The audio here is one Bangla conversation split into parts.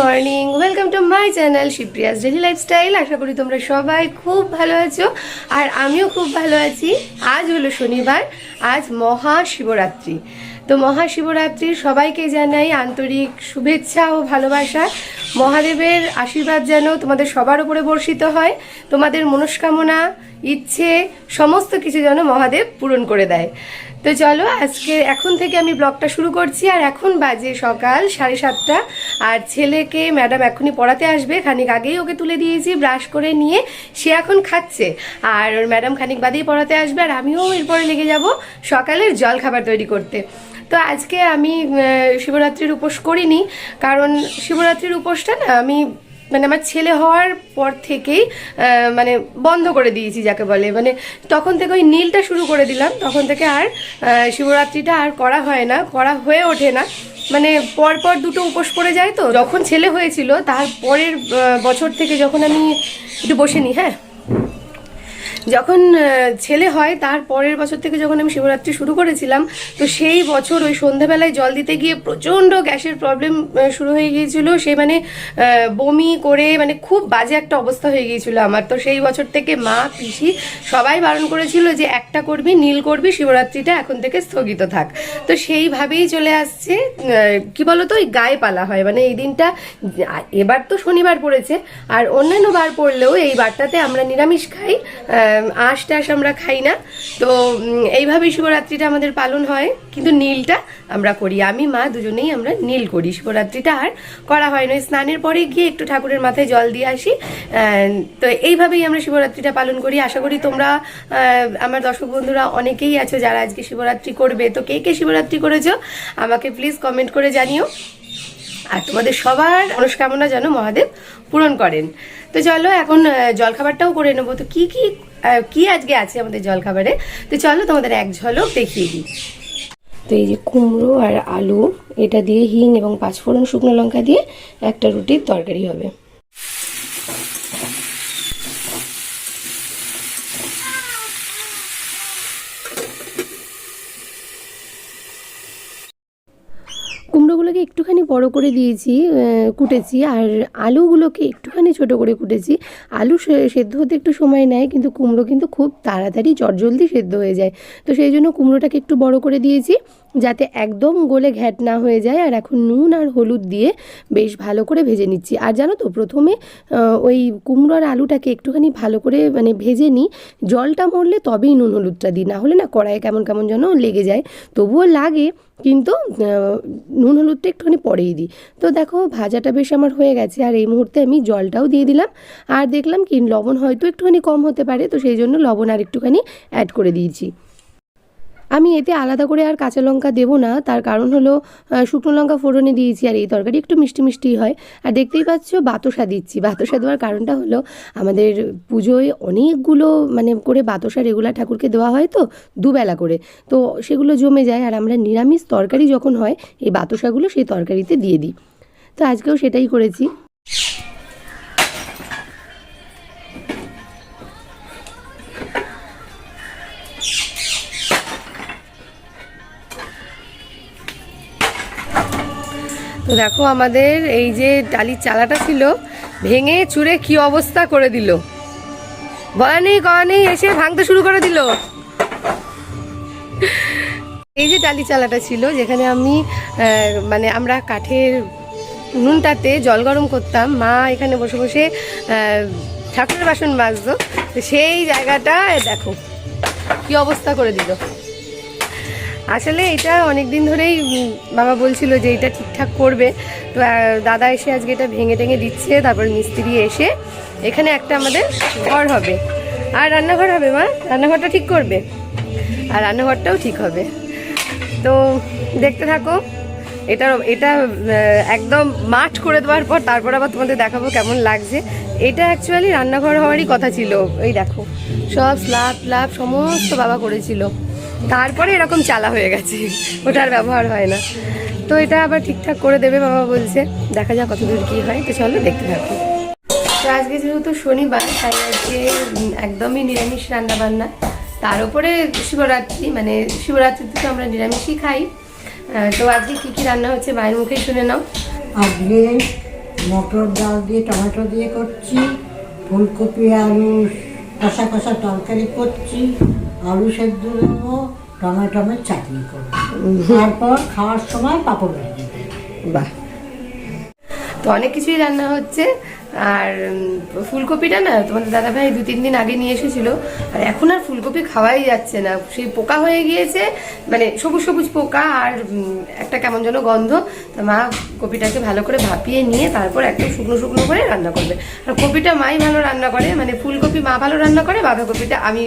Morning welcome to my channel Shivapriya's daily lifestyle আশা করি তোমরা সবাই খুব ভালো আছো। আর আমিও খুব ভালো আছি। আজ হলো শনিবার। আজ মহাশিবরাত্রি। তো মহাশিবরাত্রির সবাইকে জানাই আন্তরিক শুভেচ্ছা ও ভালোবাসা। মহাদেবের আশীর্বাদ যেন তোমাদের সবার উপরে বর্ষিত হয়। তোমাদের মনস্কামনা ইচ্ছে, সমস্ত কিছু যেন মহাদেব পূরণ করে দেয়। তো চলো, আজকে এখন থেকে আমি ব্লগটা শুরু করছি, আর এখন বাজে সকাল সাড়ে সাতটা, আর ছেলেকে ম্যাডাম এখনই পড়াতে আসবে। খানিক আগেই ওকে তুলে দিয়েছি, ব্রাশ করে নিয়ে সে এখন খাচ্ছে। আর ওর ম্যাডাম খানিক বাদেই পড়াতে আসবে, আর আমিও এরপরে লেগে যাব সকালের জল খাবার তৈরি করতে। তো আজকে আমি শিবরাত্রির উপোস করিনি, কারণ শিবরাত্রির উপোসটা না আমি মানে আমার ছেলে হওয়ার পর থেকেই মানে বন্ধ করে দিয়েছি যাকে বলে। মানে তখন থেকে ওই নীলটা শুরু করে দিলাম। তখন থেকে আর শিবরাত্রিটা আর করা হয় না, করা হয়ে ওঠে না। মানে পরপর পর দুটো উপোস পড়ে যায় তো। যখন ছেলে হয়েছিল, তার পরের বছর থেকে যখন আমি একটু বসে নিই হ্যাঁ? যখন ছেলে হয়, তার পরের বছর থেকে যখন আমি শিবরাত্রি শুরু করেছিলাম, তো সেই বছর ওই সন্ধ্যাবেলায় জল দিতে গিয়ে প্রচণ্ড গ্যাসের প্রবলেম শুরু হয়ে গিয়েছিল। সে মানে বমি করে মানে খুব বাজে একটা অবস্থা হয়ে গিয়েছিল আমার। তো সেই বছর থেকে মা, পিসি সবাই বারণ করেছিল যে, একটা করবি, নীল করবি, শিবরাত্রিটা এখন থেকে স্থগিত থাক। তো সেইভাবেই চলে আসছে কি বলতো, ওই গায়ে পালা হয়। মানে এই দিনটা এবার তো শনিবার পড়েছে, আর অন্যান্য বার পড়লেও এই বারটাতে আমরা নিরামিষ খাই আঁশ টাশ আমরা খাই না। তো এইভাবেই শিবরাত্রিটা আমাদের পালন হয়। কিন্তু নীলটা আমরা করি। আমি, মা দুজনেই আমরা নীল করি। শিবরাত্রিটা আর করা হয় না। স্নানের পরে গিয়ে একটু ঠাকুরের মাথায় জল দিয়ে আসি। তো এইভাবেই আমরা শিবরাত্রিটা পালন করি। আশা করি তোমরা আমার দর্শক বন্ধুরা অনেকেই আছো যারা আজকে শিবরাত্রি করবে। তো কে কে শিবরাত্রি করেছ, আমাকে প্লিজ কমেন্ট করে জানিও। আর তোমাদের সবার মনস্কামনা যেন মহাদেব পূরণ করেন। তো চলো, এখন জলখাবারটাও করে নেব। তো কি কি কি আজকে আছে আমাদের জলখাবারে? তো চলো তোমাদের এক ঝলক দেখিয়ে দিই। তো এই যে কুমড়ো আর আলু, এটা দিয়ে হিং এবং পাঁচফোড়ন শুকনো লঙ্কা দিয়ে একটা রুটির তরকারি হবে। একটুখানি বড় করে দিয়েছি কুটেছি আর আলুগুলোকে একটুখানি ছোট করে কুটেছি। আলু সেদ্ধ হতে একটু সময় নেয় কিন্তু কুমড়ো কিন্তু খুব তাড়াতাড়ি জলদি সেদ্ধ হয়ে যায়। তো সেই জন্য কুমড়োটাকে একটু বড় করে দিয়েছি। যাতে একদম গোলে ঘ্যাট না হয়ে যায়। আর এখন নুন আর হলুদ দিয়ে বেশ ভালো করে ভেজে নিচ্ছি। আর জানো তো, প্রথমে ওই কুমড়ো আর আলুটাকে একটুখানি ভালো করে মানে ভেজে নিই। জলটা মরলে তবেই নুন হলুদটা দিই। না হলে না কড়াইয়ে কেমন কেমন যেন লেগে যায়। তবুও লাগে, কিন্তু নুন হলুদটা একটুখানি পরেই দিই। তো দেখো, ভাজাটা বেশ আমার হয়ে গেছে। আর এই মুহূর্তে আমি জলটাও দিয়ে দিলাম। আর দেখলাম কি, লবণ হয়তো একটুখানি কম হতে পারে। তো সেই জন্য লবণ আর একটুখানি অ্যাড করে দিয়েছি। আমি এতে আলাদা করে আর কাঁচা লঙ্কা দেবো না। তার কারণ হলো শুকনো লঙ্কা ফোড়নে দিয়েছি আর এই তরকারি একটু মিষ্টি মিষ্টি হয়। আর দেখতেই পাচ্ছ, বাতসা দিচ্ছি। বাতসা দেওয়ার কারণটা হলো, আমাদের পুজোয় অনেকগুলো মানে করে বাতসা রেগুলার ঠাকুরকে দেওয়া হয় তো, দুবেলা করে। তো সেগুলো জমে যায় আর আমরা নিরামিষ তরকারি যখন হয়, এই বাতসাগুলো সেই তরকারিতে দিয়ে দিই। তো আজকেও সেটাই করেছি। তো দেখো আমাদের এই যে ডালির চালাটা ছিল, ভেঙে চুরে কি অবস্থা করে দিল। বলা নেই, কওয়া নেই, এসে ভাঙতে শুরু করে দিল। এই যে ডালি চালাটা ছিল, যেখানে আমি মানে আমরা কাঠের নুনটাতে জল গরম করতাম, মা এখানে বসে বসে ঠাকুরের বাসন মাজতো। তো সেই জায়গাটা দেখো, কি অবস্থা করে দিল। আসলে এটা অনেক দিন ধরেই বাবা বলছিল যে এটা ঠিকঠাক করবে। তো দাদা এসে আজকে এটা ভেঙে টেঙে দিচ্ছে, তারপর মিস্ত্রি এসে এখানে একটা আমাদের ঘর হবে। আর রান্নাঘর হবে মা? রান্নাঘরটা ঠিক করবে? আর রান্নাঘরটাও ঠিক হবে। তো, দেখতে থাকো এটা এটা একদম মাঠ করে দেওয়ার পর তারপর আবার তোমাদের দেখাবো কেমন লাগছে। এটা অ্যাকচুয়ালি রান্নাঘর হওয়ারই কথা ছিল। এই দেখো, সব স্ল্যাব স্ল্যাব সমস্ত বাবা করেছিল। তারপরে এরকম চালা হয়ে গেছে। ওটার ব্যবহার হয় না। তো এটা আবার ঠিকঠাক করে দেবে বাবা বলছে। দেখা যাক কতদূর কি হয়। তো চলো দেখতে থাকো। তো আজকে যেহেতু শনিবার, তাই আজকে একদমই নিরামিষ রান্না বান্না তার উপরে শিবরাত্রি মানে শিবরাত্রিতে তো আমরা নিরামিষই খাই। তো আজকে কী কী রান্না হচ্ছে মায়ের মুখেই শুনে নাও। আজকে মটর ডাল দিয়ে, টমেটো দিয়ে করছি। ফুলকপি আলু কষা কষা তরকারি করছি। আলু সেদ্ধ দেবো। টমেটোমের চাটনি করব। তারপর খাওয়ার সময় পাঁপড় ভেজে বাহ। তো অনেক কিছুই রান্না হচ্ছে। আর ফুলকপিটা না তোমাদের দাদাভাই দু তিন দিন আগে নিয়ে এসেছিল, আর এখন আর ফুলকপি খাওয়াই যাচ্ছে না। সেই পোকা হয়ে গিয়েছে মানে সবুজ সবুজ পোকা আর একটা কেমন যেন গন্ধ। তো মা কপিটাকে ভালো করে ভাপিয়ে নিয়ে তারপর একদম শুকনো শুকনো করে রান্না করবে। আর কপিটা মাই ভালো রান্না করে মানে ফুলকপি মা ভালো রান্না করে বাঁধাকপিটা আমি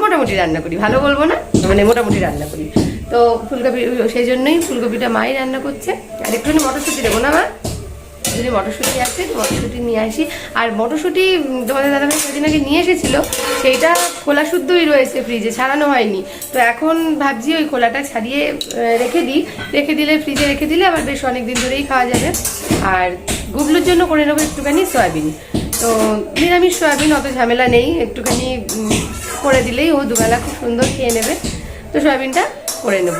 মোটামুটি রান্না করি। ভালো বলব না মানে মোটামুটি রান্না করি। তো ফুলকপি, সেই জন্যই ফুলকপিটা মাই রান্না করছে। আর একটুখানি মটরশুঁটি দেবো না মা? যদি মটরশুঁটি আছে, মটরশুঁটি নিয়ে আসি। আর মটরশুঁটি তোমাদের দাদাভাই সেদিন আগে নিয়ে এসেছিল, সেইটা খোলা শুদ্ধই রয়েছে ফ্রিজে ছাড়ানো হয়নি। তো এখন ভাবছি ওই খোলাটা ছাড়িয়ে রেখে দিই। রেখে দিলে ফ্রিজে রেখে দিলে আবার বেশ অনেক দিন ধরেই খাওয়া যাবে। আর গুবলুর জন্য করে নেব একটুখানি সয়াবিন। তো নিরামিষ সয়াবিন, অত ঝামেলা নেই, একটুখানি করে দিলেই ও দুবেলা খুব সুন্দর খেয়ে নেবে। তো সয়াবিনটা করে নেব।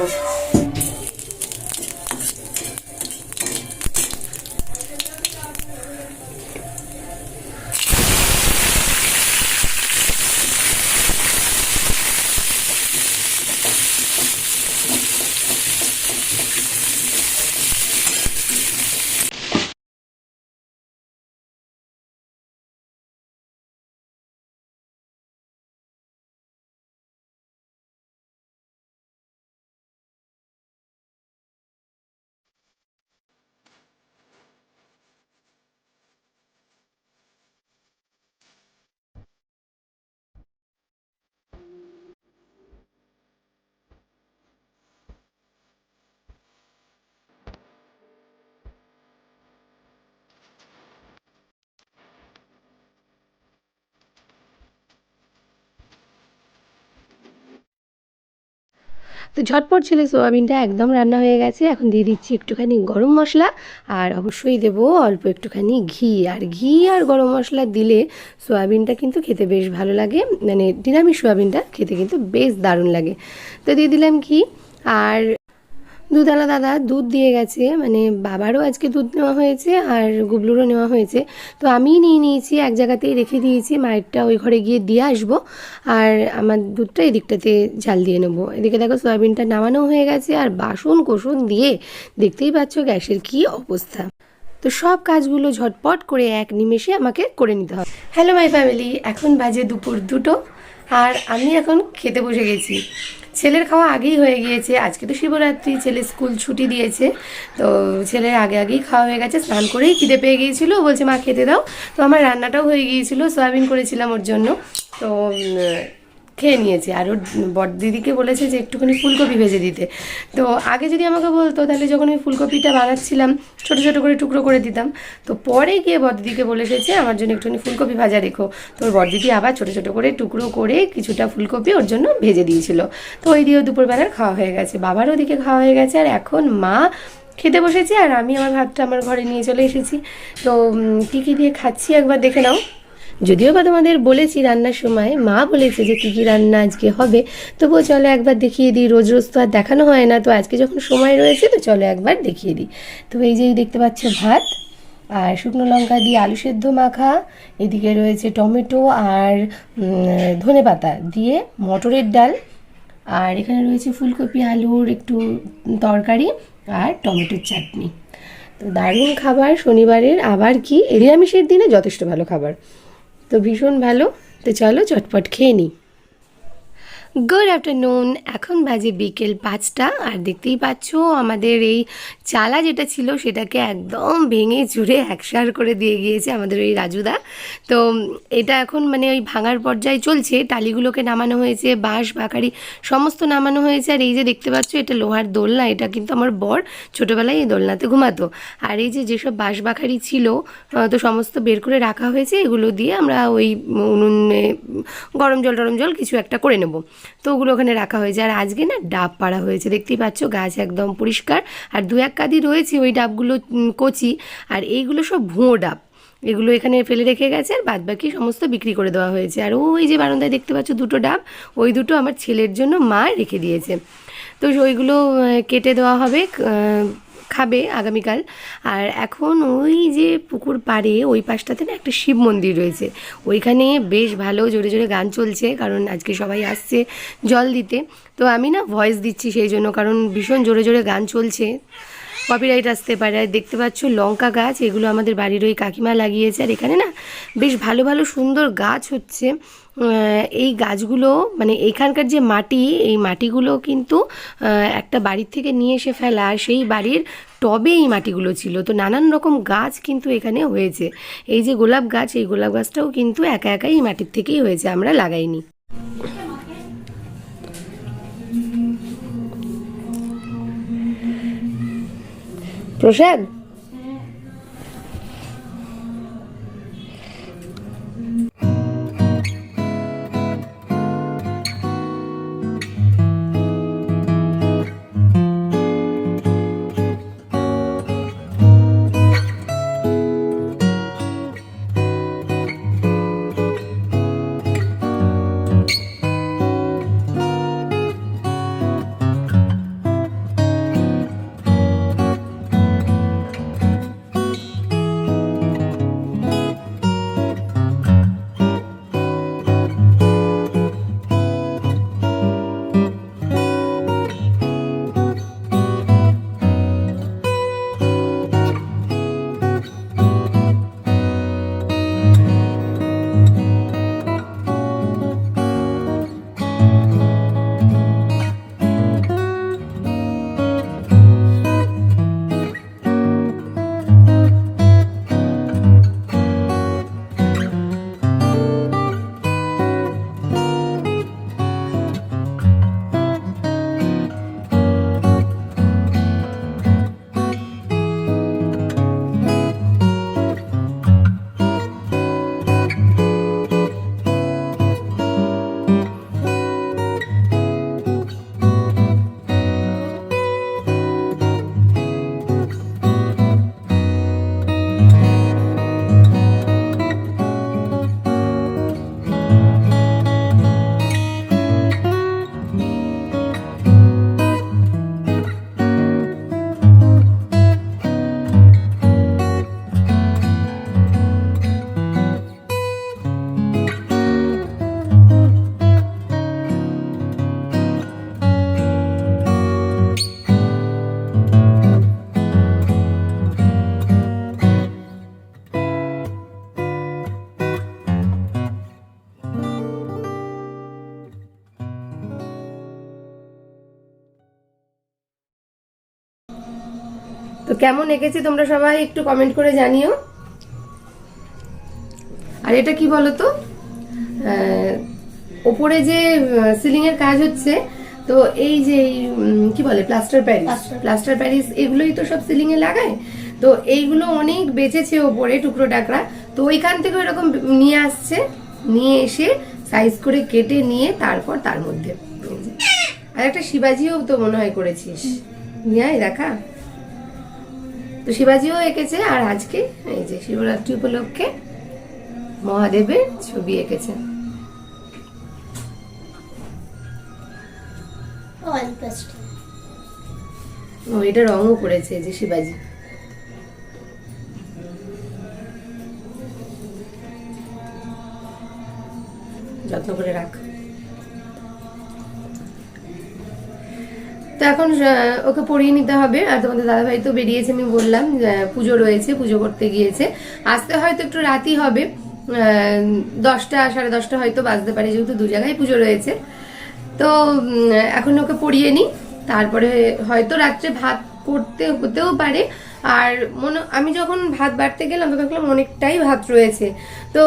তো ঝটপট ছিল সোয়াবিনটা একদম রান্না হয়ে গেছে। এখন দিয়ে দিচ্ছি একটুখানি গরম মশলা আর অবশ্যই দেবো অল্প একটুখানি ঘি। আর ঘি আর গরম মশলা দিলে সোয়াবিনটা কিন্তু খেতে বেশ ভালো লাগে। মানে নিরামিষ সোয়াবিনটা খেতে কিন্তু বেশ দারুণ লাগে। তো দিয়ে দিলাম ঘি। আর দুধালা দাদা দুধ দিয়ে গেছে মানে বাবারও আজকে দুধ নেওয়া হয়েছে আর গুবলুরও নেওয়া হয়েছে। তো আমিই নিয়ে নিয়েছি, এক জায়গাতেই রেখে দিয়েছি, মায়েরটা ওই ঘরে গিয়ে দিয়ে আসব আর আমার দুধটা এদিকটাতে ঝাল দিয়ে নেব। এদিকে দেখো সয়াবিনটা নামানো হয়ে গেছে আর বাসন কোসন দিয়ে দেখতেই পাচ্ছ গ্যাসের কি অবস্থা। তো সব কাজগুলো ঝটপট করে এক নিমেষে আমাকে করে নিতে হবে। হ্যালো মাই ফ্যামিলি, এখন বাজে দুপুর দুটো আর আমি এখন খেতে বসে গেছি। ছেলের খাওয়া আগেই হয়ে গিয়েছে। আজকে তো শিবরাত্রি, ছেলে স্কুল ছুটি দিয়েছে। তো ছেলের আগে আগেই খাওয়া হয়ে গেছে, স্নান করেই খিদে পেয়ে গিয়েছিল। বলছে, মা, খেতে দাও। তো আমার রান্নাটাও হয়ে গিয়েছিল, সয়াবিন করেছিলাম ওর জন্য। তো খেয়ে নিয়েছে। আর ওর বড় দিদিকে বলেছে যে একটুখানি ফুলকপি ভেজে দিতে। তো আগে যদি আমাকে বলতো, তাহলে যখন আমি ফুলকপিটা বানাচ্ছিলাম, ছোট ছোট করে টুকরো করে দিতাম। তো পরে গিয়ে বড়দিদিকে বলে এসেছে, আমার জন্য একটুখানি ফুলকপি ভাজা রেখো। তো ওর বড়দিদি আবার ছোট ছোট করে টুকরো করে কিছুটা ফুলকপি ওর জন্য ভেজে দিয়েছিল। তো ওই দিয়েও দুপুরবেলার খাওয়া হয়ে গেছে। বাবারও ওদিকে খাওয়া হয়ে গেছে। আর এখন মা খেতে বসেছে, আর আমি আমার ভাতটা আমার ঘরে নিয়ে চলে এসেছি। তো কী কী দিয়ে খাচ্ছি একবার দেখে নাও। যদিও বা তোমাদের বলেছি রান্নার সময়, মা বলেছে যে কী কী রান্না আজকে হবে, তবুও চলো একবার দেখিয়ে দিই, রোজ রোজ তো আর দেখানো হয় না, তো আজকে যখন সময় রয়েছে তো চলো একবার দেখিয়ে দিই। তো এই যে দেখতে পাচ্ছ ভাত, আর শুকনো লঙ্কা দিয়ে আলু সেদ্ধ মাখা, এদিকে রয়েছে টমেটো আর ধনে পাতা দিয়ে মটরের ডাল, আর এখানে রয়েছে ফুলকপি, আলুর একটু তরকারি আর টমেটোর চাটনি। তো দারুণ খাবার, শনিবারের আবার কি? নিরামিষের দিনে যথেষ্ট ভালো খাবার। তো ভীষণ ভালো। তো চলো চটপট খেয়ে নিই। গুড আফটারনুন এখন বাজে বিকেল পাঁচটা, আর দেখতেই পাচ্ছ আমাদের এই চালা যেটা ছিল সেটাকে একদম ভেঙে চুরে একসার করে দিয়ে গিয়েছে আমাদের ওই রাজুদা। তো এটা এখন মানে ওই ভাঙার পর্যায়ে চলছে। টালিগুলোকে নামানো হয়েছে, বাঁশ বাকারি সমস্ত নামানো হয়েছে। আর এই যে দেখতে পাচ্ছ, এটা লোহার দোলনা। এটা কিন্তু আমার বর ছোটোবেলায় এই দোলনাতে ঘুমাতো। আর এই যে যেসব বাঁশ বাকারি ছিল তো সমস্ত বের করে রাখা হয়েছে। এগুলো দিয়ে আমরা ওই উনুনে গরম জল, টরম জল কিছু একটা করে নেব। তো ওগুলো ওখানে রাখা হয়েছে। আর আজকে না ডাব পাড়া হয়েছে। দেখতেই পাচ্ছ, গাছ একদম পরিষ্কার। আর দু এক কাদি রয়েছে ওই ডাবগুলো কচি। আর এইগুলো সব ভুঁয়ো ডাব। এগুলো এখানে ফেলে রেখে গেছে আর বাদ বাকি সমস্ত বিক্রি করে দেওয়া হয়েছে। আর ওই যে বারান্দায় দেখতে পাচ্ছ দুটো ডাব, ওই দুটো আমার ছেলের জন্য মা রেখে দিয়েছে। তো ওইগুলো কেটে দেওয়া হবে খাবে আগামীকাল। আর এখন ওই যে পুকুর পাড়ে ওই পাশটাতে না একটা শিব মন্দির রয়েছে। ওইখানে বেশ ভালো জোরে জোরে গান চলছে, কারণ আজকে সবাই আসছে জল দিতে। তো আমি না ভয়েস দিচ্ছি সেই জন্য, কারণ ভীষণ জোরে জোরে গান চলছে। কপিরাইট আসতে পারে। আর দেখতে পাচ্ছ লঙ্কা গাছ, এগুলো আমাদের বাড়ির ওই কাকিমা লাগিয়েছে। আর এখানে না বেশ ভালো ভালো সুন্দর গাছ হচ্ছে। এই গাছগুলো মানে এখানকার যে মাটি, এই মাটিগুলো কিন্তু একটা বাড়ির থেকে নিয়ে এসে ফেলা সেই বাড়ির টবে এই মাটিগুলো ছিল। তো নানান রকম গাছ কিন্তু এখানে হয়েছে। এই যে গোলাপ গাছ, এই গোলাপ গাছটাও কিন্তু একা একাই এই মাটির থেকেই হয়েছে, আমরা লাগাইনি। প্রসাদ? কেমন এঁকেছি তোমরা সবাই একটু কমেন্ট করে জানিও। আর এটা কি বলো তো ওপরে যে সিলিং এর কাজ হচ্ছে তো এই যে কি বলে প্লাস্টার প্যারিস প্লাস্টার প্যারিস এগুলোই তো সব সিলিং এ লাগায়। তো এইগুলো অনেক বেঁচেছে ওপরে টুকরো টাকরা। তো ওইখান থেকে এরকম নিয়ে আসছে নিয়ে এসে সাইজ করে কেটে নিয়ে তারপর তার মধ্যে। আর একটা শিবাজিও তো মনে হয় করেছিস। নিয়ে দেখা। তো শিবাজিও এঁকেছে আর আজকে এই যে শিবরাত্রি উপলক্ষে মহাদেবের ছবি এঁকেছে। ও, এটা রঙও করেছে যে শিবাজি। যত্ন করে রাখ। তো এখন ওকে পড়িয়ে নিতে হবে। আর তোমাদের দাদাভাই তো বেরিয়েছে, আমি বললাম পুজো রয়েছে, পুজো করতে গিয়েছে। আসতে হয়তো একটু রাতই হবে দশটা, সাড়ে দশটা হয়তো বাজতে পারে, যেহেতু দু জায়গায় পুজো রয়েছে। তো এখন ওকে পড়িয়ে নিই। তারপরে হয়তো রাত্রে ভাত করতে হতেও পারে। আর মনে, আমি যখন ভাত বাড়তে গেলাম, তখন দেখলাম অনেকটাই ভাত রয়েছে। তো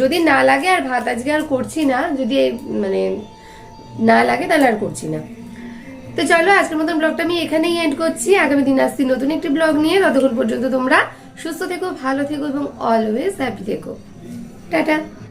যদি না লাগে আর ভাত আজকে আর করছি না, যদি মানে না লাগে তাহলে আর করছি না। তো চলো, আজকের মতন ব্লগটা আমি এখানেই এন্ড করছি। আগামী দিন আসছি নতুন একটি ব্লগ নিয়ে। ততক্ষণ পর্যন্ত তোমরা সুস্থ থেকো, ভালো থেকো এবং অলওয়েজ হ্যাপি থেকো। টাটা।